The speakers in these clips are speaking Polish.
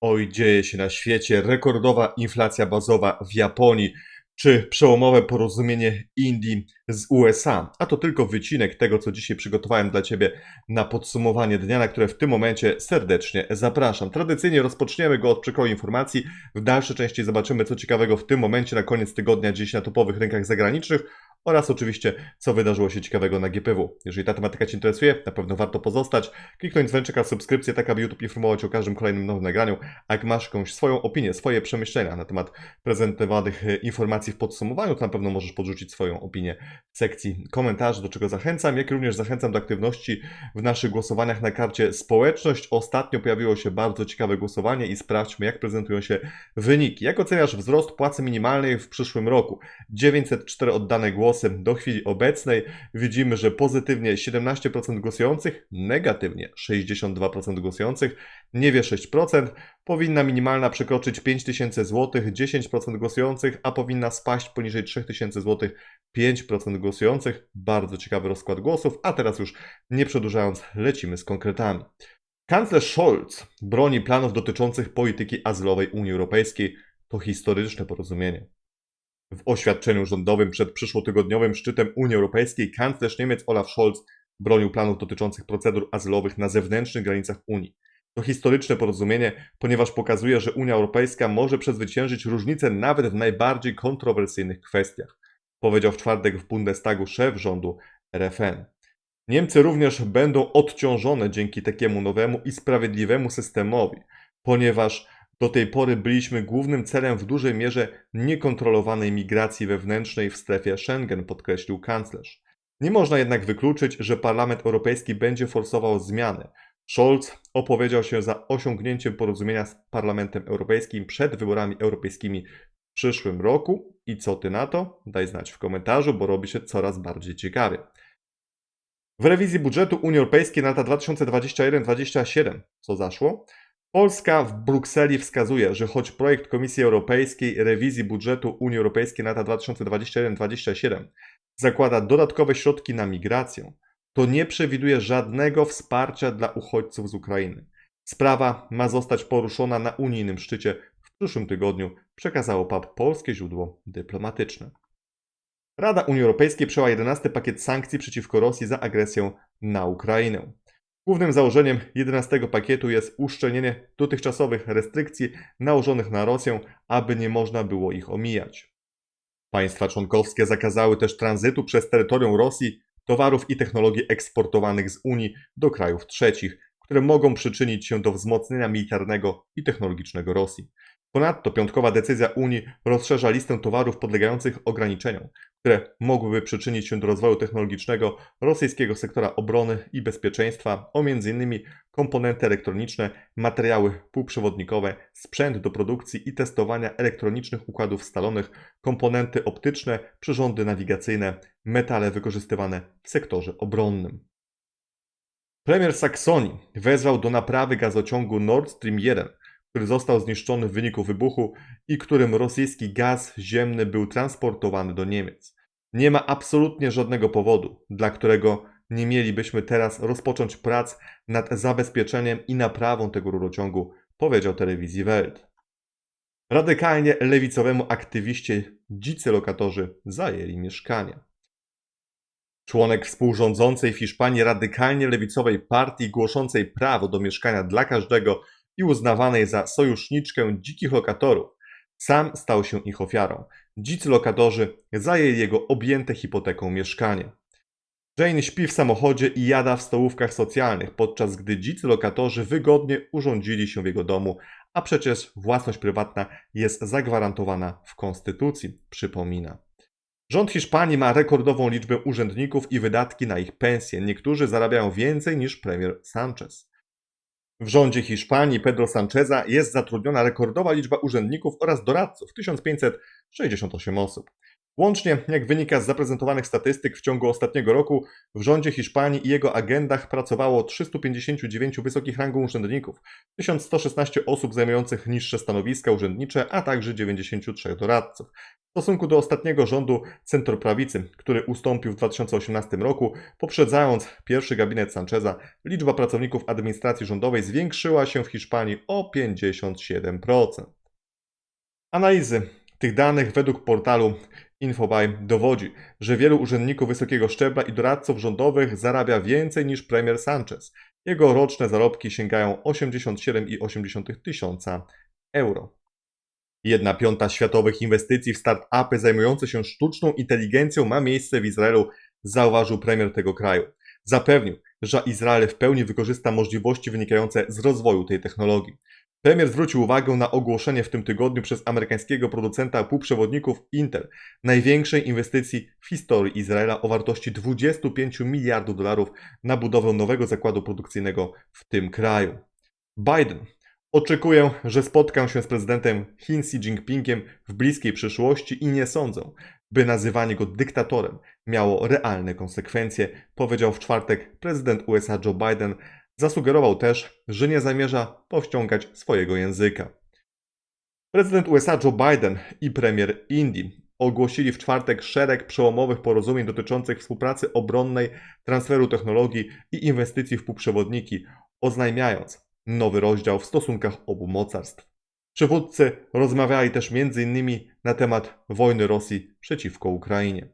Oj, dzieje się na świecie. Rekordowa inflacja bazowa w Japonii, czy przełomowe porozumienie Indii z USA. A to tylko wycinek tego, co dzisiaj przygotowałem dla Ciebie na podsumowanie dnia, na które w tym momencie serdecznie zapraszam. Tradycyjnie rozpoczniemy go od przekroju informacji. W dalszej części zobaczymy, co ciekawego w tym momencie na koniec tygodnia dziś na topowych rynkach zagranicznych oraz oczywiście, co wydarzyło się ciekawego na GPW. Jeżeli ta tematyka Cię interesuje, na pewno warto pozostać, kliknąć dzwoneczek na subskrypcję, tak aby YouTube informować o każdym kolejnym nowym nagraniu. A jak masz jakąś swoją opinię, swoje przemyślenia na temat prezentowanych e, informacji w podsumowaniu, to na pewno możesz podrzucić swoją opinię w sekcji komentarzy, do czego zachęcam, jak również zachęcam do aktywności w naszych głosowaniach na karcie społeczność. Ostatnio pojawiło się bardzo ciekawe głosowanie i sprawdźmy, jak prezentują się wyniki. Jak oceniasz wzrost płacy minimalnej w przyszłym roku? 904 oddane głosy do chwili obecnej widzimy, że pozytywnie 17% głosujących, negatywnie 62% głosujących, nie wie 6%, powinna minimalna przekroczyć 5000 zł, 10% głosujących, a powinna spaść poniżej 3000 zł, 5% głosujących. Bardzo ciekawy rozkład głosów, a teraz już nie przedłużając, lecimy z konkretami. Kanclerz Scholz broni planów dotyczących polityki azylowej Unii Europejskiej. To historyczne porozumienie. W oświadczeniu rządowym przed przyszłotygodniowym szczytem Unii Europejskiej kanclerz Niemiec Olaf Scholz bronił planów dotyczących procedur azylowych na zewnętrznych granicach Unii. To historyczne porozumienie, ponieważ pokazuje, że Unia Europejska może przezwyciężyć różnice nawet w najbardziej kontrowersyjnych kwestiach, powiedział w czwartek w Bundestagu szef rządu RFN. Niemcy również będą odciążone dzięki takiemu nowemu i sprawiedliwemu systemowi, ponieważ do tej pory byliśmy głównym celem w dużej mierze niekontrolowanej migracji wewnętrznej w strefie Schengen, podkreślił kanclerz. Nie można jednak wykluczyć, że Parlament Europejski będzie forsował zmiany. Scholz opowiedział się za osiągnięciem porozumienia z Parlamentem Europejskim przed wyborami europejskimi w przyszłym roku. I co ty na to? Daj znać w komentarzu, bo robi się coraz bardziej ciekawie. W rewizji budżetu Unii Europejskiej na lata 2021-2027, co zaszło? Polska w Brukseli wskazuje, że choć projekt Komisji Europejskiej rewizji budżetu Unii Europejskiej na lata 2021-2027 zakłada dodatkowe środki na migrację, to nie przewiduje żadnego wsparcia dla uchodźców z Ukrainy. Sprawa ma zostać poruszona na unijnym szczycie w przyszłym tygodniu, przekazało PAP polskie źródło dyplomatyczne. Rada Unii Europejskiej przyjęła 11 pakiet sankcji przeciwko Rosji za agresję na Ukrainę. Głównym założeniem 11 pakietu jest uszczelnienie dotychczasowych restrykcji nałożonych na Rosję, aby nie można było ich omijać. Państwa członkowskie zakazały też tranzytu przez terytorium Rosji towarów i technologii eksportowanych z Unii do krajów trzecich, które mogą przyczynić się do wzmocnienia militarnego i technologicznego Rosji. Ponadto piątkowa decyzja Unii rozszerza listę towarów podlegających ograniczeniom, które mogłyby przyczynić się do rozwoju technologicznego rosyjskiego sektora obrony i bezpieczeństwa, o m.in. komponenty elektroniczne, materiały półprzewodnikowe, sprzęt do produkcji i testowania elektronicznych układów scalonych, komponenty optyczne, przyrządy nawigacyjne, metale wykorzystywane w sektorze obronnym. Premier Saksonii wezwał do naprawy gazociągu Nord Stream 1, który został zniszczony w wyniku wybuchu i którym rosyjski gaz ziemny był transportowany do Niemiec. Nie ma absolutnie żadnego powodu, dla którego nie mielibyśmy teraz rozpocząć prac nad zabezpieczeniem i naprawą tego rurociągu, powiedział telewizji Welt. Radykalnie lewicowemu aktywiście dzicy lokatorzy zajęli mieszkanie. Członek współrządzącej w Hiszpanii radykalnie lewicowej partii głoszącej prawo do mieszkania dla każdego i uznawanej za sojuszniczkę dzikich lokatorów, sam stał się ich ofiarą. Dzicy lokatorzy zajęli jego objęte hipoteką mieszkanie. Jane śpi w samochodzie i jada w stołówkach socjalnych, podczas gdy dzicy lokatorzy wygodnie urządzili się w jego domu, a przecież własność prywatna jest zagwarantowana w konstytucji, przypomina. Rząd Hiszpanii ma rekordową liczbę urzędników i wydatki na ich pensje. Niektórzy zarabiają więcej niż premier Sanchez. W rządzie Hiszpanii Pedro Sancheza jest zatrudniona rekordowa liczba urzędników oraz doradców 1568 osób. Łącznie, jak wynika z zaprezentowanych statystyk, w ciągu ostatniego roku w rządzie Hiszpanii i jego agendach pracowało 359 wysokich rangą urzędników, 1116 osób zajmujących niższe stanowiska urzędnicze, a także 93 doradców. W stosunku do ostatniego rządu centroprawicy, który ustąpił w 2018 roku, poprzedzając pierwszy gabinet Sancheza, liczba pracowników administracji rządowej zwiększyła się w Hiszpanii o 57%. Analizy tych danych według portalu Infobuy dowodzi, że wielu urzędników wysokiego szczebla i doradców rządowych zarabia więcej niż premier Sanchez. Jego roczne zarobki sięgają 87,8 tysiąca euro. Jedna piąta światowych inwestycji w start-upy zajmujące się sztuczną inteligencją ma miejsce w Izraelu, zauważył premier tego kraju. Zapewnił, że Izrael w pełni wykorzysta możliwości wynikające z rozwoju tej technologii. Premier zwrócił uwagę na ogłoszenie w tym tygodniu przez amerykańskiego producenta półprzewodników Intel największej inwestycji w historii Izraela o wartości 25 miliardów dolarów na budowę nowego zakładu produkcyjnego w tym kraju. Biden Oczekuję, że spotkam się z prezydentem Chin Xi Jinpingiem w bliskiej przyszłości i nie sądzę, by nazywanie go dyktatorem miało realne konsekwencje, powiedział w czwartek prezydent USA Joe Biden. Zasugerował też, że nie zamierza powściągać swojego języka. Prezydent USA Joe Biden i premier Indii ogłosili w czwartek szereg przełomowych porozumień dotyczących współpracy obronnej, transferu technologii i inwestycji w półprzewodniki, oznajmiając, nowy rozdział w stosunkach obu mocarstw. Przywódcy rozmawiali też m.in. na temat wojny Rosji przeciwko Ukrainie.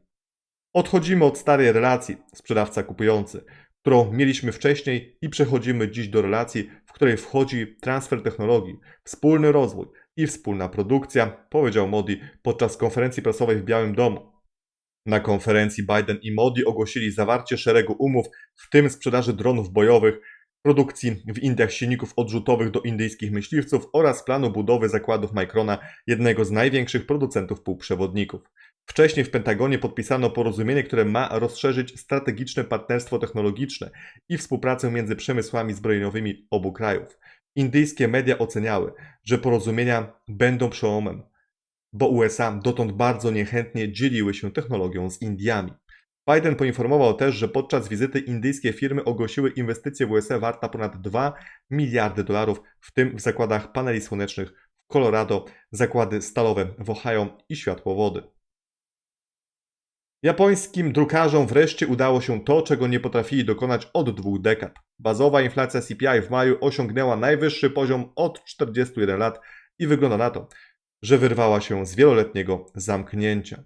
Odchodzimy od starej relacji sprzedawca-kupujący, którą mieliśmy wcześniej i przechodzimy dziś do relacji, w której wchodzi transfer technologii, wspólny rozwój i wspólna produkcja, powiedział Modi podczas konferencji prasowej w Białym Domu. Na konferencji Biden i Modi ogłosili zawarcie szeregu umów, w tym sprzedaży dronów bojowych, produkcji w Indiach silników odrzutowych do indyjskich myśliwców oraz planu budowy zakładów Microna, jednego z największych producentów półprzewodników. Wcześniej w Pentagonie podpisano porozumienie, które ma rozszerzyć strategiczne partnerstwo technologiczne i współpracę między przemysłami zbrojeniowymi obu krajów. Indyjskie media oceniały, że porozumienia będą przełomem, bo USA dotąd bardzo niechętnie dzieliły się technologią z Indiami. Biden poinformował też, że podczas wizyty indyjskie firmy ogłosiły inwestycje w USA warta ponad 2 miliardy dolarów, w tym w zakładach paneli słonecznych w Colorado, zakłady stalowe w Ohio i światłowody. Japońskim drukarzom wreszcie udało się to, czego nie potrafili dokonać od dwóch dekad. Bazowa inflacja CPI w maju osiągnęła najwyższy poziom od 41 lat i wygląda na to, że wyrwała się z wieloletniego zamknięcia.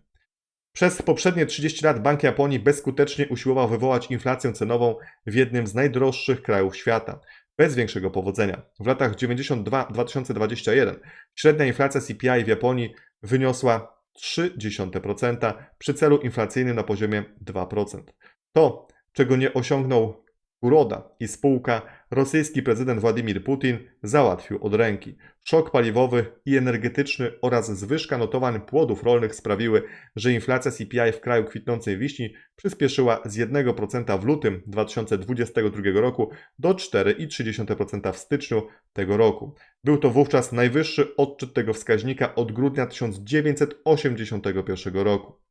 Przez poprzednie 30 lat Bank Japonii bezskutecznie usiłował wywołać inflację cenową w jednym z najdroższych krajów świata, bez większego powodzenia. W latach 92-2021 średnia inflacja CPI w Japonii wyniosła 0,3% przy celu inflacyjnym na poziomie 2%. To, czego nie osiągnął Kuroda i spółka, rosyjski prezydent Władimir Putin załatwił od ręki. Szok paliwowy i energetyczny oraz zwyżka notowań płodów rolnych sprawiły, że inflacja CPI w kraju kwitnącej wiśni przyspieszyła z 1% w lutym 2022 roku do 4,3% w styczniu tego roku. Był to wówczas najwyższy odczyt tego wskaźnika od grudnia 1981 roku.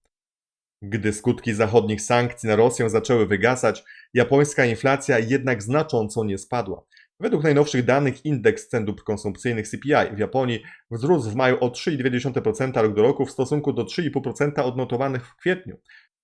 Gdy skutki zachodnich sankcji na Rosję zaczęły wygasać, japońska inflacja jednak znacząco nie spadła. Według najnowszych danych indeks cen dóbr konsumpcyjnych CPI w Japonii wzrósł w maju o 3,2% rok do roku w stosunku do 3,5% odnotowanych w kwietniu.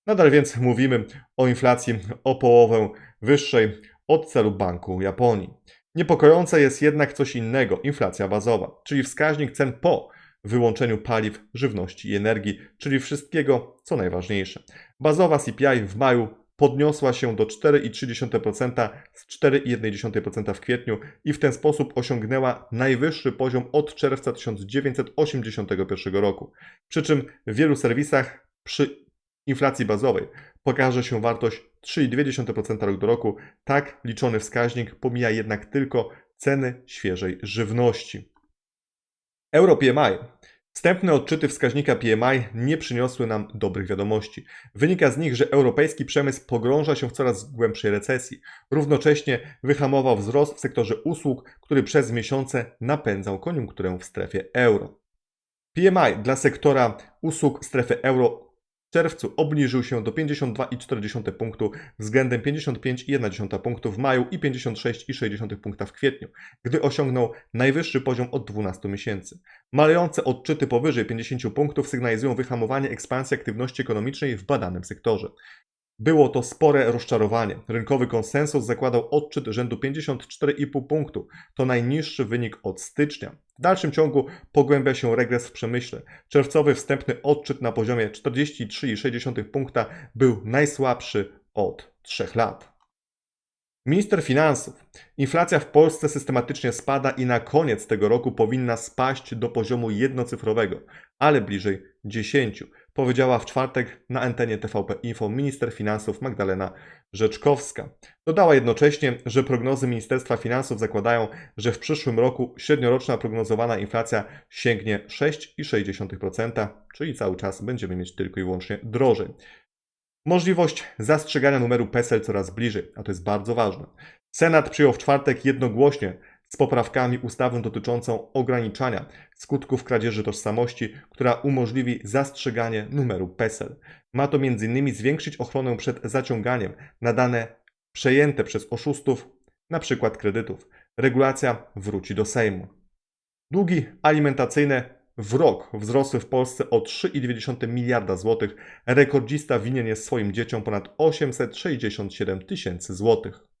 Nadal więc mówimy o inflacji o połowę wyższej od celu Banku Japonii. Niepokojące jest jednak coś innego inflacja bazowa, czyli wskaźnik cen po wyłączeniu paliw, żywności i energii, czyli wszystkiego, co najważniejsze. Bazowa CPI w maju podniosła się do 4,3% z 4,1% w kwietniu i w ten sposób osiągnęła najwyższy poziom od czerwca 1981 roku. Przy czym w wielu serwisach przy inflacji bazowej pokaże się wartość 3,2% rok do roku. Tak liczony wskaźnik pomija jednak tylko ceny świeżej żywności. Euro PMI. Wstępne odczyty wskaźnika PMI nie przyniosły nam dobrych wiadomości. Wynika z nich, że europejski przemysł pogrąża się w coraz głębszej recesji. Równocześnie wyhamował wzrost w sektorze usług, który przez miesiące napędzał koniunkturę w strefie euro. PMI dla sektora usług strefy euro w czerwcu obniżył się do 52,4 punktu względem 55,1 punktu w maju i 56,6 punkta w kwietniu, gdy osiągnął najwyższy poziom od 12 miesięcy. Malejące odczyty powyżej 50 punktów sygnalizują wyhamowanie ekspansji aktywności ekonomicznej w badanym sektorze. Było to spore rozczarowanie. Rynkowy konsensus zakładał odczyt rzędu 54,5 punktu. To najniższy wynik od stycznia. W dalszym ciągu pogłębia się regres w przemyśle. Czerwcowy wstępny odczyt na poziomie 43,6 punkta był najsłabszy od 3 lat. Minister finansów. Inflacja w Polsce systematycznie spada i na koniec tego roku powinna spaść do poziomu jednocyfrowego, ale bliżej 10, powiedziała w czwartek na antenie TVP Info minister finansów Magdalena Rzeczkowska. Dodała jednocześnie, że prognozy Ministerstwa Finansów zakładają, że w przyszłym roku średnioroczna prognozowana inflacja sięgnie 6,6%, czyli cały czas będziemy mieć tylko i wyłącznie drożej. Możliwość zastrzegania numeru PESEL coraz bliżej, a to jest bardzo ważne. Senat przyjął w czwartek jednogłośnie z poprawkami ustawę dotyczącą ograniczania skutków kradzieży tożsamości, która umożliwi zastrzeganie numeru PESEL. Ma to m.in. zwiększyć ochronę przed zaciąganiem na dane przejęte przez oszustów, np. kredytów. Regulacja wróci do Sejmu. Długi alimentacyjne w rok wzrosły w Polsce o 3,2 miliarda złotych. Rekordzista winien jest swoim dzieciom ponad 867 tysięcy złotych.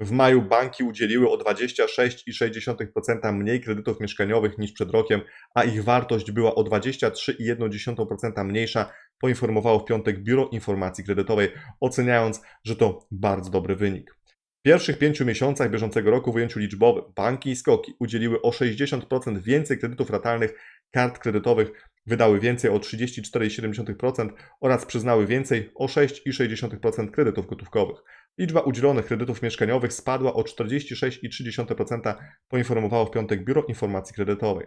W maju banki udzieliły o 26,6% mniej kredytów mieszkaniowych niż przed rokiem, a ich wartość była o 23,1% mniejsza, poinformowało w piątek Biuro Informacji Kredytowej, oceniając, że to bardzo dobry wynik. W pierwszych pięciu miesiącach bieżącego roku w ujęciu liczbowym banki i skoki udzieliły o 60% więcej kredytów ratalnych, kart kredytowych wydały więcej o 34,7% oraz przyznały więcej o 6,6% kredytów gotówkowych. Liczba udzielonych kredytów mieszkaniowych spadła o 46,3%, poinformowało w piątek Biuro Informacji Kredytowej.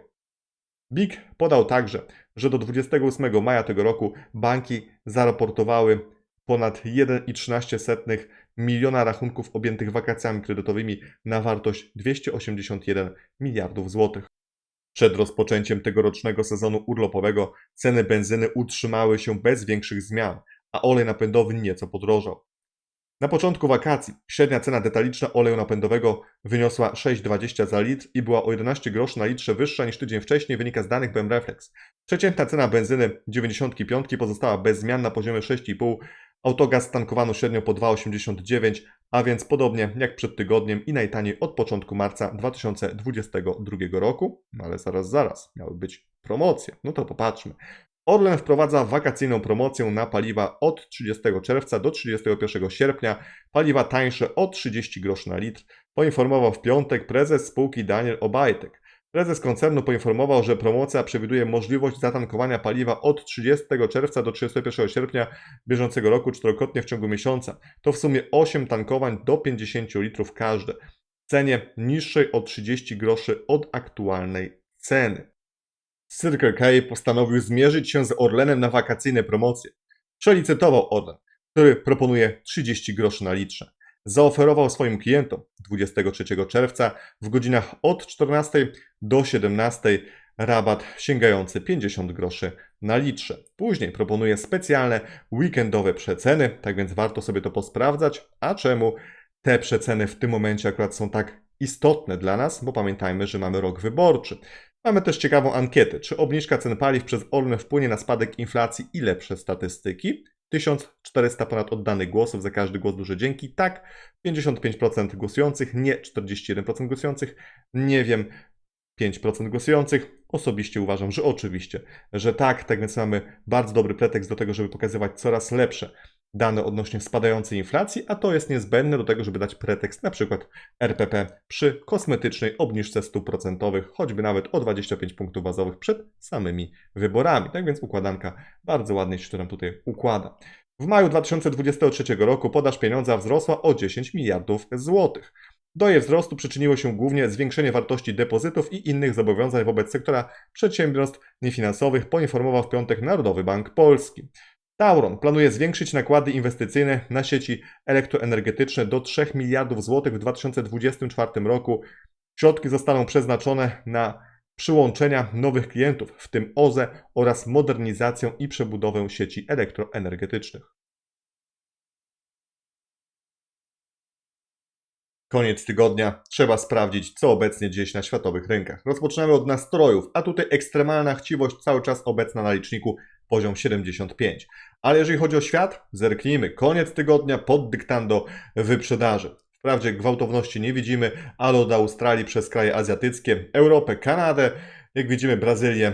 BIG podał także, że do 28 maja tego roku banki zaraportowały ponad 1,13 miliona rachunków objętych wakacjami kredytowymi na wartość 281 miliardów złotych. Przed rozpoczęciem tegorocznego sezonu urlopowego ceny benzyny utrzymały się bez większych zmian, a olej napędowy nieco podrożał. Na początku wakacji średnia cena detaliczna oleju napędowego wyniosła 6,20 za litr i była o 11 groszy na litrze wyższa niż tydzień wcześniej, wynika z danych BM Reflex. Przeciętna cena benzyny 95 pozostała bez zmian na poziomie 6,5, autogaz tankowano średnio po 2,89, a więc podobnie jak przed tygodniem i najtaniej od początku marca 2022 roku. No ale zaraz, zaraz, miały być promocje. No to popatrzmy. Orlen wprowadza wakacyjną promocję na paliwa od 30 czerwca do 31 sierpnia. Paliwa tańsze o 30 groszy na litr, poinformował w piątek prezes spółki Daniel Obajtek. Prezes koncernu poinformował, że promocja przewiduje możliwość zatankowania paliwa od 30 czerwca do 31 sierpnia bieżącego roku czterokrotnie w ciągu miesiąca. To w sumie 8 tankowań do 50 litrów każde. W cenie niższej o 30 groszy od aktualnej ceny. Circle K postanowił zmierzyć się z Orlenem na wakacyjne promocje. Przelicytował Orlen, który proponuje 30 groszy na litrze. Zaoferował swoim klientom 23 czerwca w godzinach od 14 do 17 rabat sięgający 50 groszy na litrze. Później proponuje specjalne weekendowe przeceny, tak więc warto sobie to posprawdzać. A czemu te przeceny w tym momencie akurat są tak istotne dla nas? Bo pamiętajmy, że mamy rok wyborczy. Mamy też ciekawą ankietę. Czy obniżka cen paliw przez Orlen wpłynie na spadek inflacji i lepsze statystyki? 1400 ponad oddanych głosów, za każdy głos duże dzięki. Tak, 55% głosujących, nie 41% głosujących, nie wiem, 5% głosujących. Osobiście uważam, że oczywiście, że tak, tak więc mamy bardzo dobry pretekst do tego, żeby pokazywać coraz lepsze dane odnośnie spadającej inflacji, a to jest niezbędne do tego, żeby dać pretekst na przykład RPP przy kosmetycznej obniżce stóp procentowych, choćby nawet o 25 punktów bazowych przed samymi wyborami. Tak więc układanka bardzo ładnie się nam tutaj układa. W maju 2023 roku podaż pieniądza wzrosła o 10 miliardów złotych. Do jej wzrostu przyczyniło się głównie zwiększenie wartości depozytów i innych zobowiązań wobec sektora przedsiębiorstw niefinansowych, poinformował w piątek Narodowy Bank Polski. Tauron planuje zwiększyć nakłady inwestycyjne na sieci elektroenergetyczne do 3 miliardów złotych w 2024 roku. Środki zostaną przeznaczone na przyłączenia nowych klientów, w tym OZE oraz modernizacją i przebudowę sieci elektroenergetycznych. Koniec tygodnia, trzeba sprawdzić, co obecnie dzieje się na światowych rynkach. Rozpoczynamy od nastrojów, a tutaj ekstremalna chciwość cały czas obecna na liczniku poziom 75. Ale jeżeli chodzi o świat, zerknijmy. Koniec tygodnia pod dyktando wyprzedaży. Wprawdzie gwałtowności nie widzimy, ale od Australii przez kraje azjatyckie, Europę, Kanadę, jak widzimy Brazylię,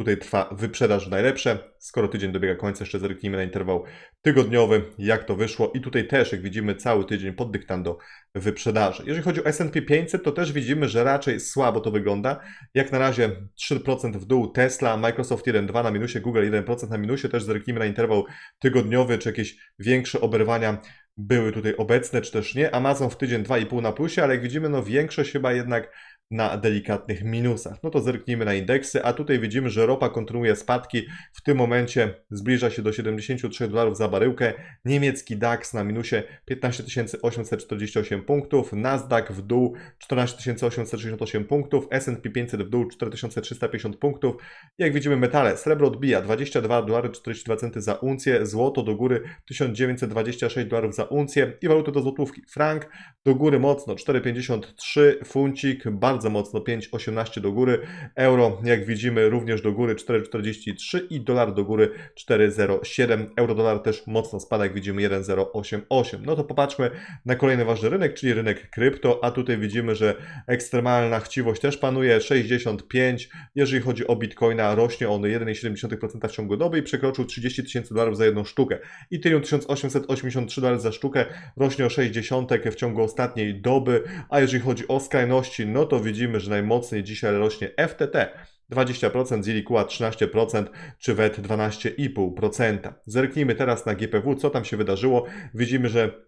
Tutaj trwa wyprzedaż w najlepsze. Skoro tydzień dobiega końca, jeszcze zerknijmy na interwał tygodniowy, jak to wyszło. I tutaj też, jak widzimy, cały tydzień pod dyktando wyprzedaży. Jeżeli chodzi o S&P 500, to też widzimy, że raczej słabo to wygląda. Jak na razie 3% w dół Tesla, Microsoft 1,2 na minusie, Google 1% na minusie. Też zerknijmy na interwał tygodniowy, czy jakieś większe oberwania były tutaj obecne, czy też nie. Amazon w tydzień 2,5 na plusie, ale jak widzimy, no większość chyba jednak na delikatnych minusach. No to zerknijmy na indeksy, a tutaj widzimy, że ropa kontynuuje spadki. W tym momencie zbliża się do 73 dolarów za baryłkę. Niemiecki DAX na minusie 15 848 punktów, Nasdaq w dół 14 868 punktów, S&P 500 w dół 4350 punktów. Jak widzimy metale, srebro odbija 22 dolary 42 centy za uncję, złoto do góry 1926 dolarów za uncję i waluty do złotówki. Frank do góry mocno 4,53, funcik bardzo bardzo mocno 5,18 do góry. Euro, jak widzimy, również do góry 4,43 i dolar do góry 4,07. Euro dolar też mocno spada, jak widzimy 1,088. No to popatrzmy na kolejny ważny rynek, czyli rynek krypto, a tutaj widzimy, że ekstremalna chciwość też panuje 65. Jeżeli chodzi o Bitcoina, rośnie on 1,7% w ciągu doby i przekroczył 30 tysięcy dolarów za jedną sztukę. Ethereum 1883 dolarów za sztukę rośnie o 60 w ciągu ostatniej doby, a jeżeli chodzi o skrajności, no to widzimy, że najmocniej dzisiaj rośnie FTT. 20%, Zilikuła 13% czy WET 12,5%. Zerknijmy teraz na GPW, co tam się wydarzyło. Widzimy, że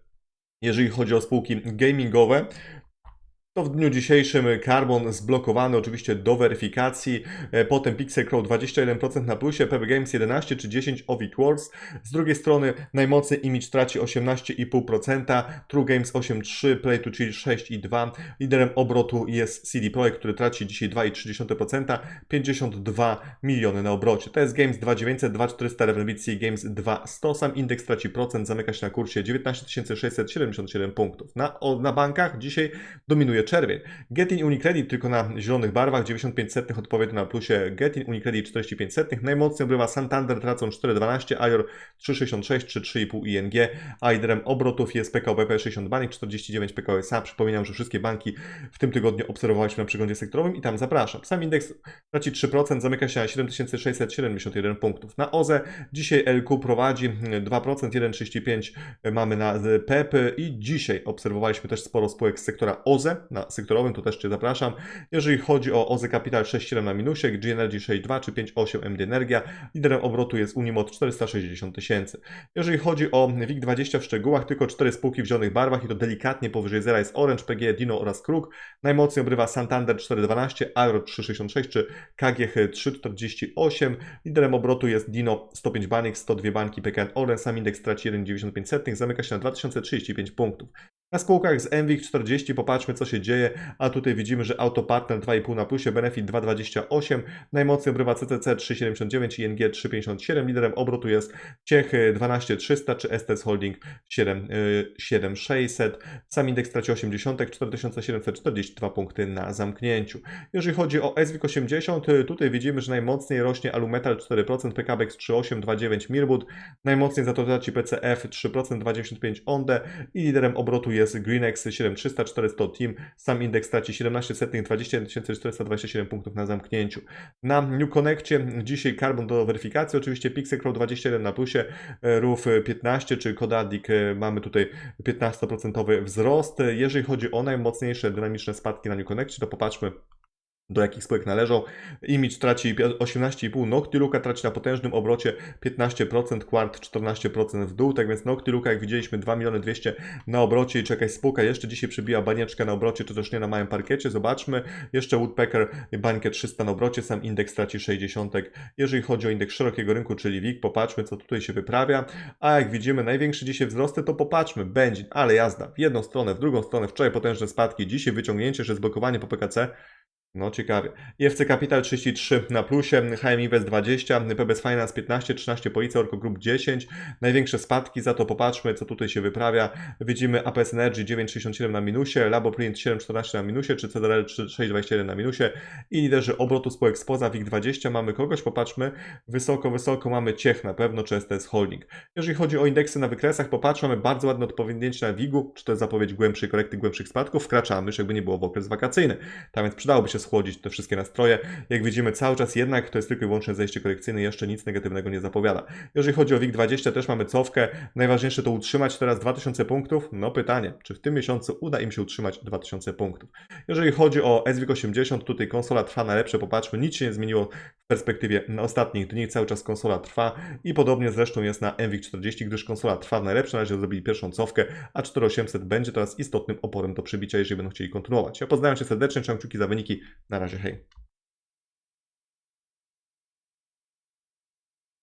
jeżeli chodzi o spółki gamingowe, to w dniu dzisiejszym Carbon zblokowany oczywiście do weryfikacji, e, potem Pixel Crow 21% na plusie, PB Games 11 czy 10 Ovid Wars. Z drugiej strony najmocniej Image traci 18,5%, True Games 8,3, Play to Chill 6,2. Liderem obrotu jest CD Projekt, który traci dzisiaj 2,3%, 52 miliony na obrocie. To jest Games 2900, 2400 Revenue Games 2100, sam indeks traci procent, zamyka się na kursie 19 677 punktów. Na, o, na bankach dzisiaj dominuje czerwień. Getin Unicredit tylko na zielonych barwach, 95 setnych odpowiednio na plusie Getin Unicredit 45 setnych. Najmocniej obrywa Santander, tracą 4,12, Ajor 3,66 czy 3,5 ING, a liderem obrotów jest PKO 60 Bank, 49 PKO SA. Przypominam, że wszystkie banki w tym tygodniu obserwowaliśmy na przeglądzie sektorowym i tam zapraszam. Sam indeks traci 3%, zamyka się na 7671 punktów. Na OZE dzisiaj LQ prowadzi 2%, 1,35 mamy na PEP i dzisiaj obserwowaliśmy też sporo spółek z sektora OZE, na sektorowym, to też Cię zapraszam. Jeżeli chodzi o OZE Capital 6,7 na minusie, G Energy 6,2 czy 5,8 MD Energia, liderem obrotu jest Unimod 460 tysięcy. Jeżeli chodzi o WIG20 w szczegółach, tylko 4 spółki w zielonych barwach i to delikatnie powyżej zera jest Orange, PG, Dino oraz Kruk. Najmocniej obrywa Santander 4,12, Aero 3,66 czy KGH 3,48. Liderem obrotu jest Dino 105 banik, 102 banki PKN Orange, sam indeks traci 1,95, zamyka się na 2035 punktów. Na spółkach z MWIG 40 popatrzmy co się dzieje, a tutaj widzimy, że Autopartner 2,5 na plusie, Benefit 2,28, najmocniej obrywa CCC 3,79 ING 3,57, liderem obrotu jest Ciech 12,300 czy STS Holding 7,600. Sam indeks traci 80, 4742 punkty na zamknięciu. Jeżeli chodzi o SWIG 80, tutaj widzimy, że najmocniej rośnie Alumetal 4%, PKBX 3,8, 2,9 Mirbud, najmocniej za to traci PCF 3%, 2,95 Onde i liderem obrotu jest jest Greenex 7300 400 Team. Sam indeks traci 17 setnych, 21 427 punktów na zamknięciu. Na New Connectie dzisiaj Carbon do weryfikacji, oczywiście Pixel 21 na plusie, RUF 15 czy Kodaddik mamy tutaj 15% wzrost. Jeżeli chodzi o najmocniejsze dynamiczne spadki na New Connectie, to popatrzmy do jakich spółek należą. Image traci 18,5, Noctiluca traci na potężnym obrocie 15%, Quart 14% w dół, tak więc Noctiluca jak widzieliśmy 2 miliony 200 na obrocie. I czekaj spółka jeszcze dzisiaj przybija banieczkę na obrocie, czy też nie na małym parkiecie, zobaczmy. Jeszcze Woodpecker bańkę 300 na obrocie, sam indeks traci 60. Jeżeli chodzi o indeks szerokiego rynku, czyli WIG, popatrzmy co tutaj się wyprawia, a jak widzimy największe dzisiaj wzrosty, to popatrzmy, będzie, ale jazda w jedną stronę, w drugą stronę, wczoraj potężne spadki, dzisiaj wyciągnięcie, że zblokowanie po PKC No ciekawie. IFC Capital 33 na plusie, HM Invest 20, PBS Finance 15, 13 Policja, Orco Group 10. Największe spadki, za to popatrzmy co tutaj się wyprawia. Widzimy APS Energy 9,67 na minusie, Laboprint 7,14 na minusie, czy CDRL 6,21 na minusie i liderzy obrotu spółek spoza WIG20 mamy kogoś, popatrzmy, wysoko, wysoko mamy Ciech na pewno, czy STS Holding. Jeżeli chodzi o indeksy na wykresach, popatrzmy, bardzo ładne odpowiednięcie na WIG-u, czy to jest zapowiedź głębszej korekty, głębszych spadków, wkraczamy, już jakby nie było w okres wakacyjny. Tam więc przydałoby się schłodzić te wszystkie nastroje. Jak widzimy cały czas jednak to jest tylko i wyłącznie zejście korekcyjne, jeszcze nic negatywnego nie zapowiada. Jeżeli chodzi o WIG20 też mamy cofkę, najważniejsze to utrzymać teraz 2000 punktów. No pytanie, czy w tym miesiącu uda im się utrzymać 2000 punktów. Jeżeli chodzi o SWIG80, tutaj konsola trwa najlepsze, popatrzmy, nic się nie zmieniło w perspektywie na ostatnich dni, cały czas konsola trwa i podobnie zresztą jest na MWIG40, gdyż konsola trwa w najlepsze, na razie zrobili pierwszą cofkę, a 4800 będzie teraz istotnym oporem do przybicia, jeżeli będą chcieli kontynuować. Ja pozdrawiam Cię serdecznie, trzymam kciuki za wyniki, Naraže, hej.